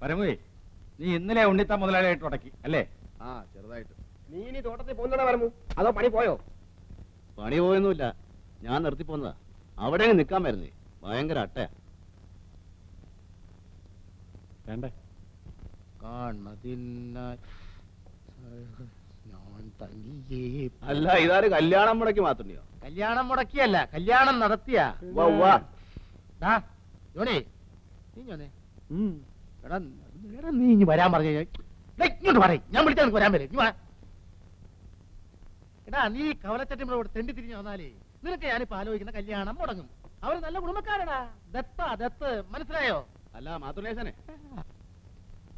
പരമുവേ നീ ഇന്നലെ ഉണ്ണിത്ത മുതലാളിയായിട്ട് ഉടക്കി അല്ലേ? ആ ചെറുതായിട്ട്. നീ ഇനി തോട്ടത്തിൽ പോകുന്നതാ പരമു. അതോ പണി പോയോ? പണി പോയൊന്നുമില്ല. ഞാൻ നിർത്തി പോന്നതാ. അവിടെ അങ്ങ് നിക്കാൻ വരുന്നേ. ഭയങ്കര അട്ടയാ. വേണ്ടേ? കാണതിനായി ഞാൻ തനിയെ അല്ല ഇതാര് കല്യാണം മുടക്കി മാത്രയോ കല്യാണം മുടക്കിയല്ല കല്യാണം നടത്തിയ. ദാ, ജോണി നീ ഞാനേ എടാ എടാ നീ ഇനി വരാൻ പറഞ്ഞു ഇങ്ങോട്ട് പറയും. ഞാൻ വിളിച്ചാൽ നിനക്ക് വരാൻ വരും. നീ വാ. എടാ നീ കവലച്ചട്ടിമ്മളോട് തെണ്ടി തിരിഞ്ഞു വന്നാലേ നിനക്ക് ഞാനിപ്പോ ആലോചിക്കുന്ന കല്യാണം മുടങ്ങും. അവർ നല്ല കുടുംബക്കാരടാ. ദത്ത ദത്ത് മനസ്സിലായോ? അല്ല മാതൃദേശനെ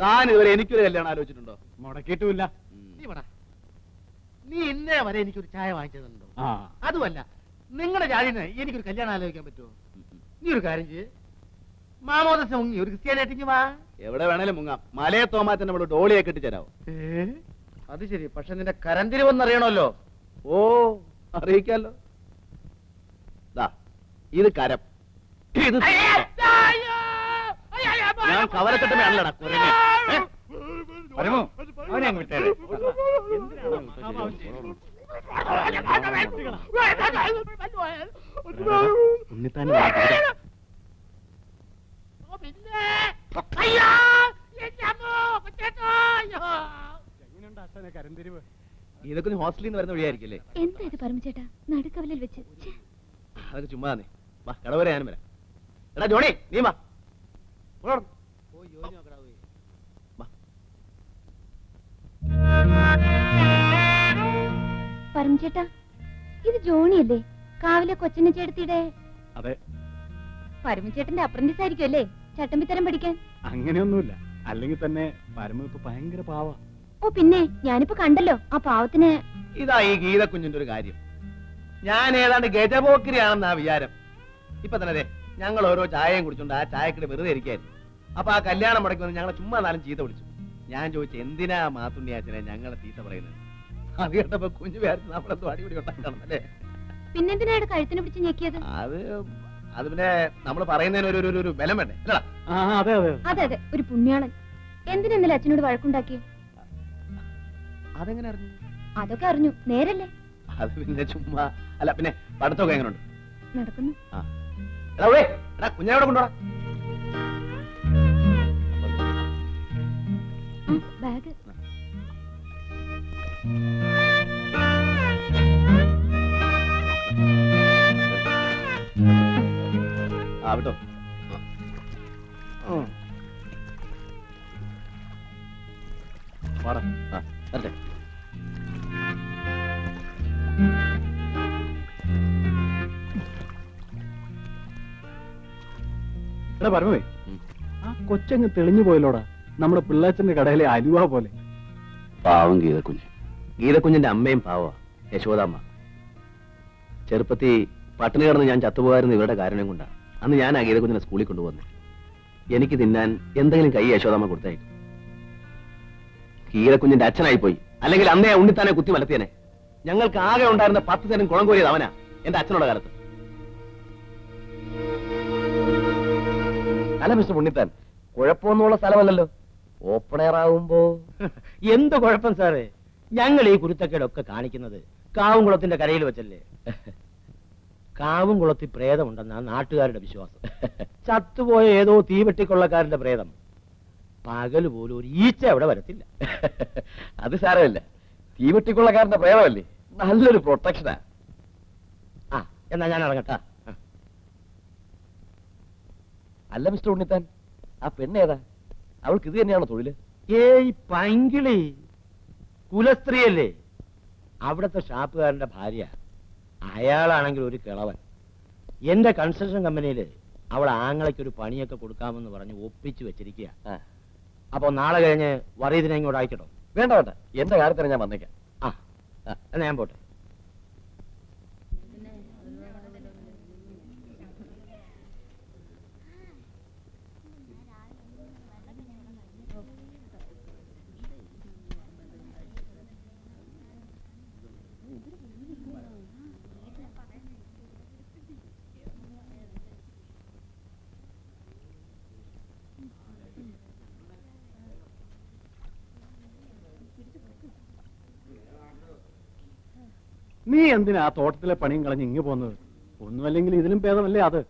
താൻ ഇതുവരെ എനിക്കൊരു കല്യാണം ആലോചിച്ചിട്ടുണ്ടോ? മുടക്കിയിട്ടുമില്ല. നീ പടാ നീ ഇന്നേ വരെ എനിക്കൊരു ചായ വാങ്ങിച്ചതുണ്ടോ? അതുമല്ല നിങ്ങളുടെ ജാതിന് എനിക്കൊരു കല്യാണം ആലോചിക്കാൻ പറ്റുമോ? നീ ഒരു കാര്യം ചെയ്യ്. മാമോദസം ഒരു ക്രിസ്ത്യാനായിട്ടിങ്ങ് വാ. എവിടെ വേണേലും മുങ്ങാം മലയെ തോമാറ്റൻ നമ്മൾ ഡോളിയെ കെട്ടിച്ചേരാവോ അത് ശരി പക്ഷെ നിന്റെ കരന്തിരിവെന്നറിയണമല്ലോ ഓ അറിയിക്കാലോ ദാ ഇത് കരം ഇത് ഞാൻ കുരങ്ങ്? പരമു അവനെ അങ്ങ് വിട്ടേരെ ഉണ്ണിത്താൻ ഇതൊക്കെ ഹോസ്റ്റലിൽ നിന്ന് വരുന്ന വഴിയായിരിക്കില്ലേ? എന്താ ഇത് പരമചേട്ടാ നടുക്കവലിൽ വെച്ച്. അതൊക്കെ ചുമ്മാ വാ കടവരെ ഞാനും വരാം. എടാ ജോണി നീ വാ. പരമചേട്ടാ ഇത് ജോണിയല്ലേ? കാവിലെ കൊച്ചിനെ ചേട്ടത്തിയുടെ അതെ. പരമചേട്ടന്റെ അപ്രന്റീസ് ആയിരിക്കും അല്ലേ ചട്ടമ്പിത്തരം പഠിക്കാൻ? അങ്ങനെയൊന്നുമില്ല. അല്ലെങ്കിൽ തന്നെ പരമു ഇപ്പൊ ഭയങ്കര പാവ. ഓ പിന്നെ ഞാനിപ്പോ കണ്ടല്ലോ ആ പാവത്തിന് ഇതാ ഈ ഗീത കുഞ്ഞിന്റെ ഒരു കാര്യം. ഞാൻ ഏതാണ്ട് ഗജപോക്കിരിയാണെന്നാ വിചാരം. ഇപ്പൊ തന്നെ ദേ, ഞങ്ങൾ ഓരോ ചായയും കുടിച്ചോണ്ട് ആ ചായക്കിടെ വെറുതെ ഇരിക്കായിരുന്നു. അപ്പൊ ആ കല്യാണം മുടക്കി വന്ന് ഞങ്ങളെ ചുമ്മാ നാലും ചീത്ത വിളിച്ചു. ഞാൻ ചോദിച്ചു എന്തിനാ മാത്തുണ്ണിയാച്ചനെ ഞങ്ങളെ ചീത്ത പറയുന്നത്? അത് കേട്ടപ്പോ കുഞ്ഞു വിചാരിച്ചു നമ്മളെന്തോ അടിപിടി ഉണ്ടാക്കണം അല്ലേ? പിന്നെന്തിനാണ് കഴുത്തിന് പിടിച്ച് ഞെക്കിയത്? അത് അത് പിന്നെ നമ്മൾ പറയുന്നതിന് ഒരു ഒരു- ഒരു ബലം വേണ്ടേ? അല്ലടാ. ആ അതെ അതെ അതെ. അതെ ഒരു പുണ്യാളൻ. എന്തിനാ അച്ഛനോട് വഴക്കുണ്ടാക്കി അതെങ്ങനെ അറിഞ്ഞു? അതൊക്കെ അറിഞ്ഞു. നേരല്ലേ? അത് പിന്നെ ചുമ്മാ അല്ല പിന്നെ പഠിത്തമൊക്കെ എങ്ങനെയുണ്ട് നടക്കുന്നു. എടാ ഉവ്വേ, എടാ കുഞ്ഞാവിടെ കൊണ്ടുപോടാ എടാ പരമേ ആ കൊച്ചങ്ങ് തെളിഞ്ഞു പോയല്ലോടാ. നമ്മുടെ പിള്ളാച്ചന്റെ കടയിലെ അലുവ പോലെ. പാവം ഗീതക്കുഞ്ഞ്. ഗീതക്കുഞ്ഞിന്റെ അമ്മയും പാവ യശോദാമ്മ. ചെറുപ്പത്തി പട്ടിണി കിടന്ന് ഞാൻ ചത്തുപോകാരുന്ന ഇവരുടെ കാരണം കൊണ്ടാണ്. അന്ന് ഞാൻ ആ ഗീതക്കുഞ്ഞിനെ സ്കൂളിൽ കൊണ്ടുവന്നു എനിക്ക് തിന്നാൻ എന്തെങ്കിലും കൈ യശോദാമ്മ കൊടുത്തേക്കും ഗീതക്കുഞ്ഞിന്റെ അച്ഛനായി പോയി അല്ലെങ്കിൽ അന്നേ ഉണ്ണിത്താനെ കുത്തി മലത്തിയനെ. ഞങ്ങൾക്ക് ആകെ ഉണ്ടായിരുന്ന പത്ത് തരം കുളം കോരിയത് അവനാ എന്റെ അച്ഛനുള്ള കാലത്ത്. അല്ല മിസ്റ്റർ ഉണ്ണിത്താൻ. കുഴപ്പമൊന്നുമുള്ള സ്ഥലമല്ലല്ലോ. ഓപ്പൺ എയർ ആവുമ്പോ. എന്ത് കുഴപ്പം സാറേ? ഞങ്ങൾ ഈ കുരുത്തക്കേടൊക്കെ കാണിക്കുന്നത് കാവുംകുളത്തിന്റെ കരയിൽ വെച്ചല്ലേ? കാവുംകുളത്തിൽ പ്രേതമുണ്ടെന്നാണ് നാട്ടുകാരുടെ വിശ്വാസം. ചത്തുപോയ ഏതോ തീവെട്ടിക്കൊള്ളക്കാരന്റെ പ്രേതം. പകൽ പോലും ഒരു ഈച്ച അവിടെ വരത്തില്ല. അത് സാരമില്ല. തീവെട്ടിക്കൊള്ളക്കാരന്റെ പ്രേതമല്ലേ? നല്ലൊരു പ്രൊട്ടക്ഷനാ ആ എന്നാ ഞാൻ ഇറങ്ങട്ടാ ആ. അല്ല മിസ്റ്റർ ഉണ്ണിത്താൻ. ആ പെണ്ണേതാ? അവൾക്ക് ഇത് തന്നെയാണോ തൊഴിൽ? ഏയ് പങ്കിളി. കുലസ്ത്രീയല്ലേ. അവിടുത്തെ ഷാപ്പുകാരന്റെ ഭാര്യ അയാളാണെങ്കിൽ ഒരു കിളവൻ. എന്റെ കൺസ്ട്രക്ഷൻ കമ്പനിയിൽ അവൾ ആങ്ങളയ്ക്ക് ഒരു പണിയൊക്കെ കൊടുക്കാമെന്ന് പറഞ്ഞ് ഒപ്പിച്ചു വെച്ചിരിക്കുക ആ. അപ്പൊ നാളെ കഴിഞ്ഞ് വറീതിനെ ഇങ്ങോട്ട് അയക്കട്ടോ വേണ്ട വേണ്ട. എന്റെ കാര്യത്തിന് ഞാൻ വന്നേക്കാം. ആ. ആ, എന്നാ ഞാൻ പോട്ടെ. നീ എന്തിനാ ആ തോട്ടത്തിലെ പണിയും കളഞ്ഞ് ഇങ്ങ് പോകുന്നത്? ഒന്നുമല്ലെങ്കിൽ ഇതിലും ഭേദമല്ലേ അത്?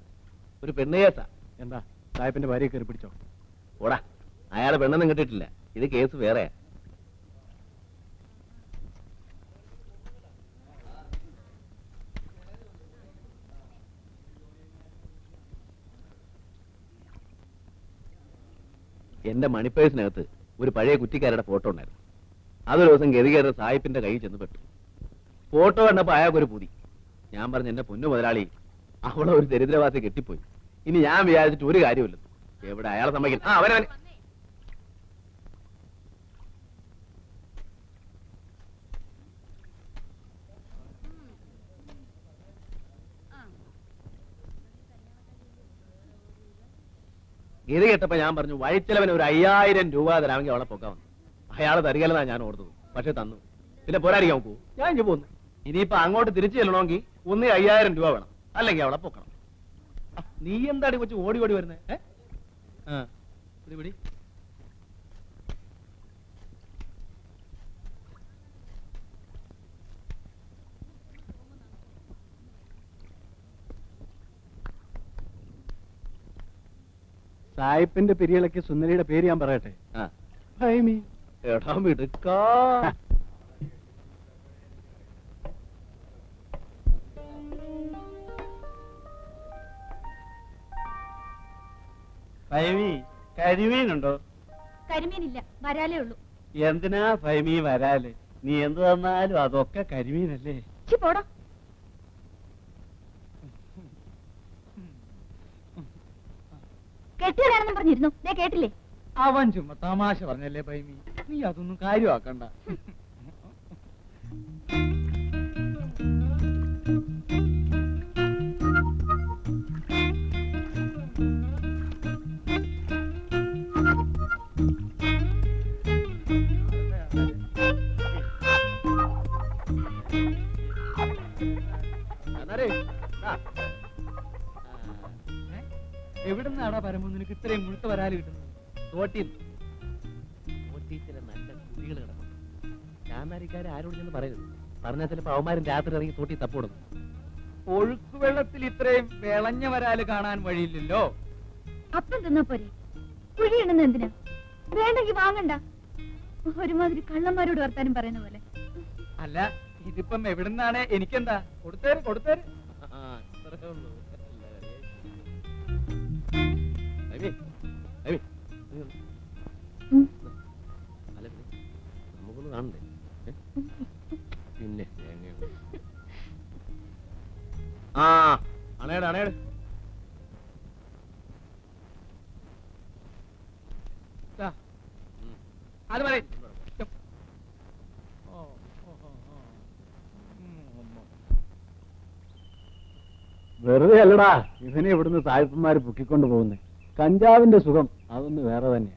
ഒരു പെണ്ണ് എന്താ? സാഹിബിന്റെ ഭാര്യയെ കയറി പിടിച്ചോ? ഓടാ. അയാളെ പെണ്ണൊന്നും കിട്ടിയിട്ടില്ല. ഇത് കേസ് വേറെയാ എന്റെ മണിപ്പേഴ്സിനകത്ത് ഒരു പഴയ കുറ്റിക്കാരുടെ ഫോട്ടോ ഉണ്ടായിരുന്നു. അതൊരു ദിവസം ഗതികേരുടെ സായിപ്പിന്റെ കയ്യിൽ ചെന്ന് പെട്ടു. ഫോട്ടോ കണ്ടപ്പോ അയാൾക്കൊരു പുതി. ഞാൻ പറഞ്ഞു എന്റെ പൊന്നു മുതലാളി അവളെ ഒരു ദരിദ്രവാസി കെട്ടിപ്പോയി. ഇനി ഞാൻ വിചാരിച്ചിട്ട് ഒരു കാര്യമില്ല എവിടെ അയാളെ സമ്മതിക്കും ആ അവനവൻ ഗതി കേട്ടപ്പോ ഞാൻ പറഞ്ഞു വഴിച്ചെലവന് ഒരു അയ്യായിരം രൂപ തരാമെങ്കിൽ അവളെ പൊക്കാൻ അയാൾ തരികലെന്നാ ഞാൻ ഓർത്തത്. പക്ഷെ തന്നു. പിന്നെ പോരാടിക്കാൻ നോക്കൂ ഞാൻ ഇഞ്ഞു പോന്നു. ഇനിയിപ്പോ അങ്ങോട്ട് തിരിച്ചു ചെല്ലണമെങ്കിൽ ഒന്ന് അയ്യായിരം രൂപ വേണം. അല്ലെങ്കിൽ അവളെ പൊക്കണം. നീ എന്താടി കൊച്ചു ഓടി ഓടി വരുന്നേ? പിടി. സായിപ്പിന്റെ പെരിയളയ്ക്ക് സുന്ദരിയുടെ പേര് ഞാൻ പറയട്ടെ? എടാ മിടുക്കാ. ഫൈമി കരിമീനുണ്ടോ? കരിമീനില്ല വരാലേ ഉള്ളൂ. എന്തിനാ ഫൈമി വരാൽ? നീ എന്ത് തന്നാലും അതൊക്കെ കരിമീനല്ലേ? ചി പോടാ. കെട്ടിയതാണെന്നും പറഞ്ഞിരുന്നു. ഞാൻ കേട്ടില്ലേ? അവൻ ചുമ്മാ തമാശ പറഞ്ഞല്ലേ ഫൈമി? നീ അതൊന്നും കാര്യമാക്കണ്ട. വരാൽ കിട്ടുന്നത് തോട്ടിൽ തോട്ടിൽ ചില നല്ല കുഴികൾ ആരോട് ചെന്ന് പറയരുത്. പറഞ്ഞാൽ ചിലപ്പോ അവന്മാരും രാത്രി ഇറങ്ങി തോട്ടി തപ്പോടും. ഒഴുക്കുവെള്ളത്തിൽ ഇത്രയും വിളഞ്ഞ വരാൽ കാണാൻ വഴിയില്ലല്ലോ. അപ്പം തിന്നാ പോരെ. കുഴിയിടുന്ന എന്തിനാ? വേണ്ടെങ്കി വാങ്ങണ്ട. ഒരുമാതിരി കള്ളന്മാരോട് വർത്താനം പറയുന്ന പോലെ. അല്ല ഇതിപ്പം എവിടുന്നാണ്? എനിക്കെന്താ? കൊടുത്തേര് കൊടുത്തേര്. ആ, അത്രേ ഉള്ളൂ. അത് മതി. ഓ, ഓ, ഓ, ഓ. ഉം, ഉം. വെറുതെ അല്ലടാ. ഇവനെ ഇവിടുന്ന് സായിപ്പന്മാര് പൊക്കിക്കൊണ്ട് പോകുന്നേ. കഞ്ചാവിന്റെ സുഖം അതൊന്ന് വേറെ തന്നെയാ.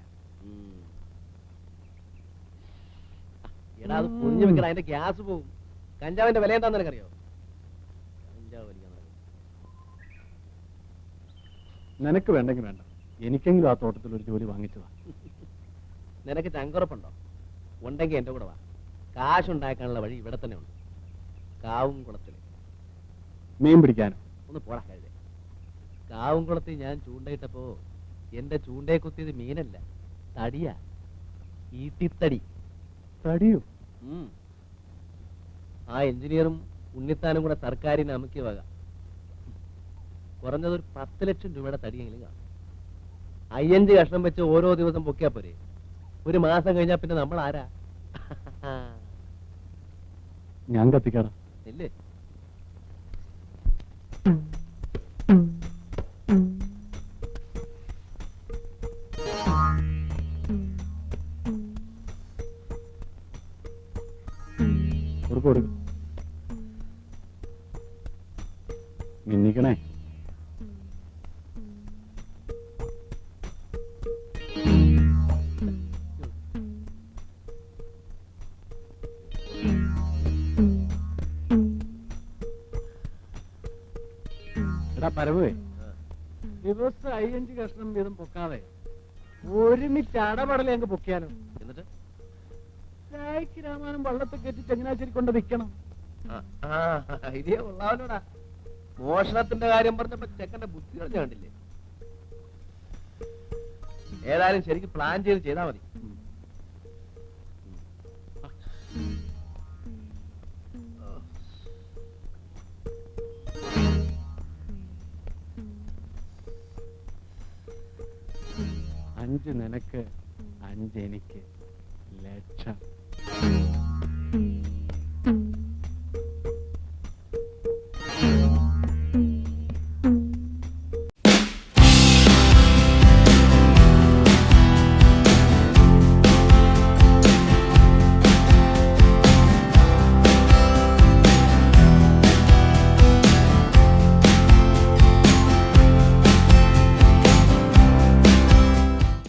എടാ അത് പൊതിഞ്ഞു വെക്കണ അതിന്റെ ഗ്യാസ് പോകും കഞ്ചാവിന്റെ വില എന്താന്ന് നിനക്കറിയോ? കഞ്ചാവ് നിനക്ക് വേണ്ടെങ്കിൽ വേണ്ട. എനിക്കെങ്കിലും ആ തോട്ടത്തിൽ ഒരു ജോലി വാങ്ങിച്ചതാ. നിനക്ക് ചങ്കുറപ്പുണ്ടോ? ഉണ്ടെങ്കിൽ എന്റെ കൂടെ വാ. കാശുണ്ടാക്കാനുള്ള വഴി ഇവിടെ തന്നെ ഉണ്ട്. കാവും കുളത്തിൽ മീൻ പിടിക്കാനോ? ഒന്ന് പോടാ കഴുതേ. കാവും കുളത്തിൽ ഞാൻ ചൂണ്ടയിട്ടപ്പോ എന്റെ ചൂണ്ടയെ കുത്തിയത് മീനല്ല തടിയാ. ഈട്ടിത്തടി. തടിയോ? ഉം. ആ എഞ്ചിനീയറും ഉണ്ണിത്താനും കൂടെ സർക്കാരിന് അമുക്കിയ വക കുറഞ്ഞതൊരു പത്ത് ലക്ഷം രൂപയുടെ തടിയെങ്കിലും കാണും. അയ്യഞ്ച് കഷ്ണം വെച്ച് ഓരോ ദിവസം പൊക്കിയാ പോരെ. ഒരു മാസം കഴിഞ്ഞാ പിന്നെ നമ്മൾ ആരാ ഞാൻ കത്തിക്കാടാ. ഇല്ലേ? കൊടുക്ക്. മിന്നിക്കണേ. പരമുവേ ദിവസം അയ്യഞ്ച് കഷ്ണം വീതം പൊക്കാതെ ഒരുമിച്ച് അടപടലെ അങ്ങ് പൊക്കിയാലോ? എന്നിട്ട്? ചായക്ക് രാമാനും വള്ളത്തെ കയറ്റി ചങ്ങനാശ്ശേരി കൊണ്ട് വിൽക്കണം. ഐഡിയ കൊള്ളാവല്ലോടാ മോഷണത്തിന്റെ കാര്യം പറഞ്ഞപ്പോ ചെക്കന്റെ ബുദ്ധി കളഞ്ഞ കണ്ടില്ലേ? ഏതായാലും ശരിക്കും പ്ലാൻ ചെയ്ത് ചെയ്താ മതി. അഞ്ച് നിനക്ക് അഞ്ച്